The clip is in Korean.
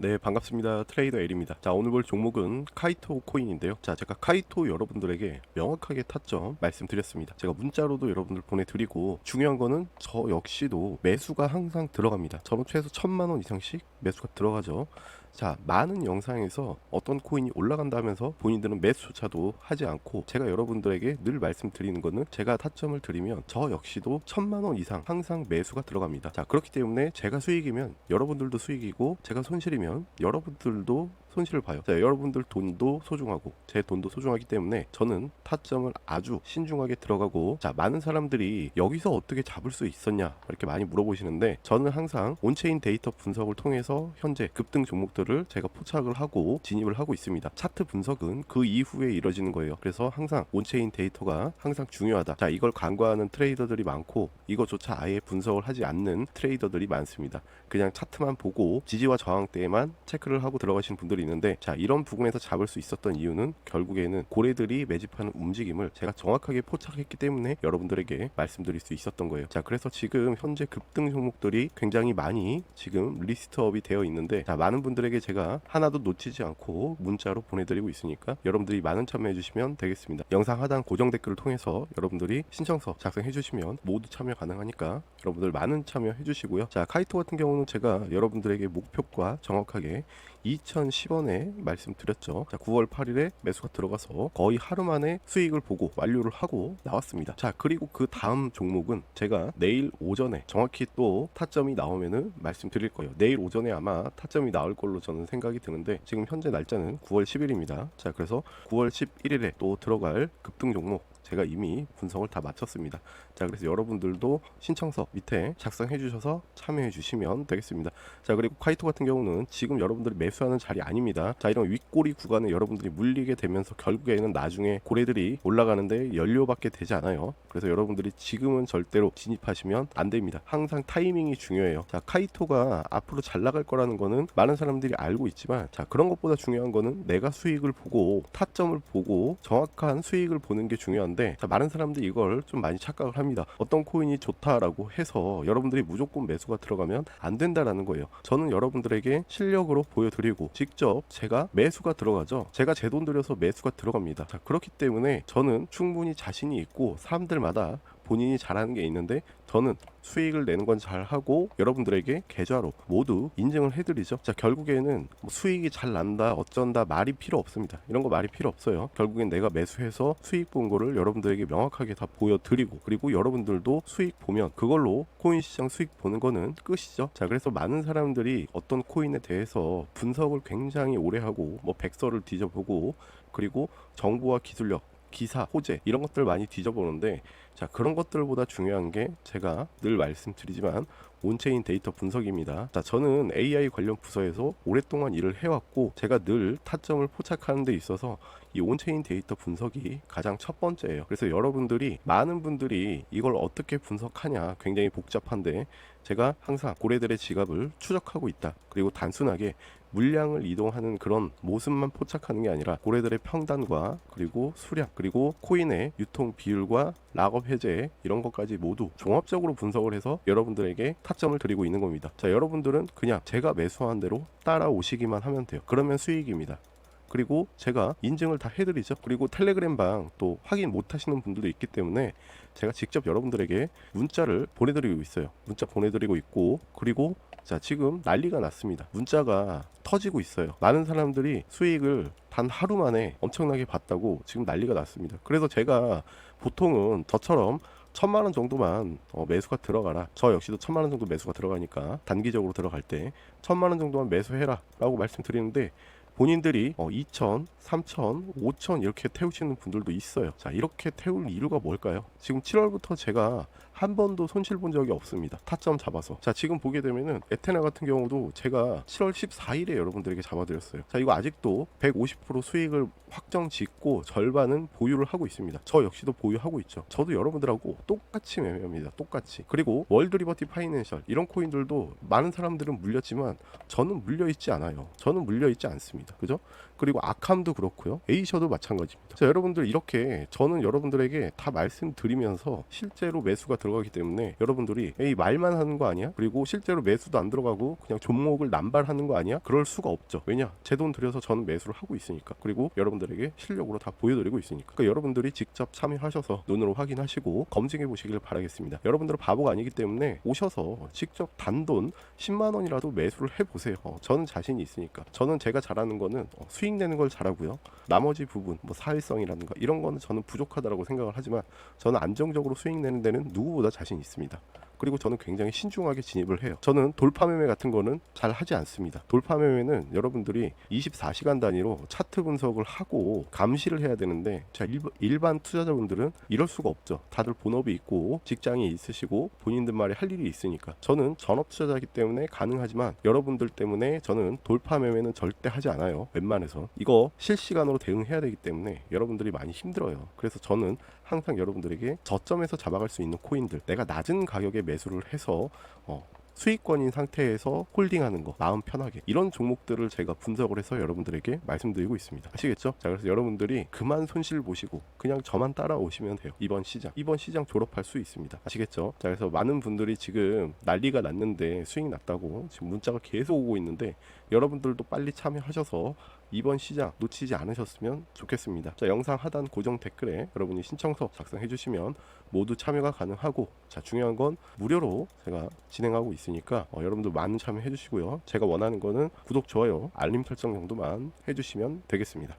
네 반갑습니다. 트레이더 L입니다. 자 오늘 볼 종목은 카이토 코인인데요. 자 제가 카이토 여러분들에게 명확하게 타점 말씀드렸습니다. 제가 문자로도 여러분들 보내드리고 중요한 거는 저 역시도 매수가 항상 들어갑니다. 저는 최소 천만원 이상씩 매수가 들어가죠 자 많은 영상에서 어떤 코인이 올라간다 하면서 본인들은 매수조차도 하지 않고 제가 여러분들에게 늘 말씀드리는 거는 제가 타점을 드리면 저 역시도 천만 원 이상 항상 매수가 들어갑니다. 자 그렇기 때문에 제가 수익이면 여러분들도 수익이고 제가 손실이면 여러분들도 손실을 봐요. 자 여러분들 돈도 소중하고 제 돈도 소중하기 때문에 저는 타점을 아주 신중하게 들어가고 자 많은 사람들이 여기서 어떻게 잡을 수 있었냐 이렇게 많이 물어보시는데 저는 항상 온체인 데이터 분석을 통해서 현재 급등 종목들을 제가 포착을 하고 진입을 하고 있습니다. 차트 분석은 그 이후에 이뤄지는 거예요. 그래서 항상 온체인 데이터가 항상 중요하다. 자 이걸 간과하는 트레이더들이 많고 이거조차 아예 분석을 하지 않는 트레이더들이 많습니다. 그냥 차트만 보고 지지와 저항 때에만 체크를 하고 들어가시는 분들이 있는데 자 이런 부분에서 잡을 수 있었던 이유는 결국에는 고래들이 매집하는 움직임을 제가 정확하게 포착했기 때문에 여러분들에게 말씀드릴 수 있었던 거예요. 자 그래서 지금 현재 급등 종목들이 굉장히 많이 지금 리스트업이 되어 있는데 자 많은 분들에게 제가 하나도 놓치지 않고 문자로 보내드리고 있으니까 여러분들이 많은 참여해 주시면 되겠습니다. 영상 하단 고정 댓글을 통해서 여러분들이 신청서 작성해 주시면 모두 참여 가능하니까 여러분들 많은 참여해 주시고요. 자 카이토 같은 경우는 제가 여러분들에게 목표가 정확하게 2010원 에 말씀드렸죠. 자, 9월 8일에 매수가 들어가서 거의 하루 만에 수익을 보고 완료를 하고 나왔습니다. 자, 그리고 그 다음 종목은 제가 내일 오전에 정확히 또 타점이 나오면은 말씀드릴 거예요. 내일 오전에 아마 타점이 나올 걸로 저는 생각이 드는데 지금 현재 날짜는 9월 10일입니다. 자, 그래서 9월 11일에 또 들어갈 급등 종목 제가 이미 분석을 다 마쳤습니다. 자, 그래서 여러분들도 신청서 밑에 작성해 주셔서 참여해 주시면 되겠습니다. 자, 그리고 카이토 같은 경우는 지금 여러분들이 매수하는 자리 아닙니다. 자, 이런 윗꼬리 구간에 여러분들이 물리게 되면서 결국에는 나중에 고래들이 올라가는데 연료받게 되지 않아요. 그래서 여러분들이 지금은 절대로 진입하시면 안 됩니다. 항상 타이밍이 중요해요. 자, 카이토가 앞으로 잘 나갈 거라는 거는 많은 사람들이 알고 있지만 자, 그런 것보다 중요한 거는 내가 수익을 보고 타점을 보고 정확한 수익을 보는 게 중요한 데 자, 많은 사람들이 이걸 좀 많이 착각을 합니다. 어떤 코인이 좋다라고 해서 여러분들이 무조건 매수가 들어가면 안 된다라는 거예요. 저는 여러분들에게 실력으로 보여드리고 직접 제가 매수가 들어가죠. 제가 제 돈 들여서 매수가 들어갑니다. 자, 그렇기 때문에 저는 충분히 자신이 있고 사람들마다 본인이 잘하는 게 있는데 저는 수익을 내는 건 잘하고 여러분들에게 계좌로 모두 인증을 해드리죠. 자 결국에는 뭐 수익이 잘 난다 어쩐다 말이 필요 없습니다. 이런 거 말이 필요 없어요. 결국엔 내가 매수해서 수익 본 거를 여러분들에게 명확하게 다 보여드리고 그리고 여러분들도 수익 보면 그걸로 코인 시장 수익 보는 거는 끝이죠. 자 그래서 많은 사람들이 어떤 코인에 대해서 분석을 굉장히 오래 하고 뭐 백서를 뒤져보고 그리고 정보와 기술력 기사, 호재 이런 것들 많이 뒤져보는데 자 그런 것들보다 중요한 게 제가 늘 말씀드리지만 온체인 데이터 분석입니다. 자 저는 AI 관련 부서에서 오랫동안 일을 해왔고 제가 늘 타점을 포착하는 데 있어서 이 온체인 데이터 분석이 가장 첫 번째예요. 그래서 여러분들이 많은 분들이 이걸 어떻게 분석하냐 굉장히 복잡한데 제가 항상 고래들의 지갑을 추적하고 있다. 그리고 단순하게 물량을 이동하는 그런 모습만 포착하는 게 아니라 고래들의 평단과 그리고 수량 그리고 코인의 유통 비율과 락업 해제 이런 것까지 모두 종합적으로 분석을 해서 여러분들에게 타점을 드리고 있는 겁니다. 자, 여러분들은 그냥 제가 매수한 대로 따라오시기만 하면 돼요. 그러면 수익입니다. 그리고 제가 인증을 다 해드리죠. 그리고 텔레그램 방 또 확인 못 하시는 분들도 있기 때문에 제가 직접 여러분들에게 문자를 보내드리고 있어요. 문자 보내드리고 있고 그리고 자 지금 난리가 났습니다. 문자가 터지고 있어요. 많은 사람들이 수익을 단 하루 만에 엄청나게 봤다고 지금 난리가 났습니다. 그래서 제가 보통은 저처럼 천만 원 정도만 어, 매수가 들어가라. 저 역시도 천만 원 정도 매수가 들어가니까 단기적으로 들어갈 때 천만 원 정도만 매수해라라고 말씀드리는데 본인들이 어, 2천, 3천, 5천 이렇게 태우시는 분들도 있어요. 자, 이렇게 태울 이유가 뭘까요? 지금 7월부터 제가 한 번도 손실 본 적이 없습니다. 타점 잡아서. 자, 지금 보게 되면은 에테나 같은 경우도 제가 7월 14일에 여러분들에게 잡아드렸어요. 자, 이거 아직도 150% 수익을 확정 짓고 절반은 보유를 하고 있습니다. 저 역시도 보유하고 있죠. 저도 여러분들하고 똑같이 매매합니다. 똑같이. 그리고 월드 리버티 파이낸셜 이런 코인들도 많은 사람들은 물렸지만 저는 물려 있지 않아요. 저는 물려 있지 않습니다. 그죠? 그리고 아캄도 그렇고요. 에이셔도 마찬가지입니다. 자, 여러분들 이렇게 저는 여러분들에게 다 말씀드리면서 실제로 매수가 들어 들어가기 때문에 여러분들이 에이 말만 하는 거 아니야? 그리고 실제로 매수도 안 들어가고 그냥 종목을 남발하는 거 아니야? 그럴 수가 없죠. 왜냐? 제 돈 들여서 저는 매수를 하고 있으니까. 그리고 여러분들에게 실력으로 다 보여드리고 있으니까. 그러니까 여러분들이 직접 참여하셔서 눈으로 확인하시고 검증해 보시길 바라겠습니다. 여러분들은 바보가 아니기 때문에 오셔서 직접 단돈 10만 원이라도 매수를 해 보세요. 어, 저는 자신이 있으니까. 저는 제가 잘하는 거는 어, 수익 내는 걸 잘하고요. 나머지 부분, 뭐 사회성이라든가 이런 거는 저는 부족하다라고 생각을 하지만 저는 안정적으로 수익 내는 데는 누구보다 자신 있습니다. 그리고 저는 굉장히 신중하게 진입을 해요. 저는 돌파 매매 같은 거는 잘 하지 않습니다. 돌파 매매는 여러분들이 24시간 단위로 차트 분석을 하고 감시를 해야 되는데 자 일반, 투자자분들은 이럴 수가 없죠. 다들 본업이 있고 직장이 있으시고 본인들만의 할 일이 있으니까 저는 전업 투자자이기 때문에 가능하지만 여러분들 때문에 저는 돌파 매매는 절대 하지 않아요. 웬만해서 이거 실시간으로 대응해야 되기 때문에 여러분들이 많이 힘들어요. 그래서 저는 항상 여러분들에게 저점에서 잡아갈 수 있는 코인들 내가 낮은 가격에 매수를 해서 어, 수익권인 상태에서 홀딩하는 거 마음 편하게 이런 종목들을 제가 분석을 해서 여러분들에게 말씀드리고 있습니다 아시겠죠? 자 그래서 여러분들이 그만 손실 보시고 그냥 저만 따라오시면 돼요 이번 시장 이번 시장 졸업할 수 있습니다 아시겠죠? 자 그래서 많은 분들이 지금 난리가 났는데 수익 났다고 지금 문자가 계속 오고 있는데 여러분들도 빨리 참여하셔서 이번 시장 놓치지 않으셨으면 좋겠습니다. 자, 영상 하단 고정 댓글에 여러분이 신청서 작성해 주시면 모두 참여가 가능하고 자, 중요한 건 무료로 제가 진행하고 있으니까 어, 여러분들 많은 참여해 주시고요. 제가 원하는 거는 구독, 좋아요, 알림 설정 정도만 해 주시면 되겠습니다.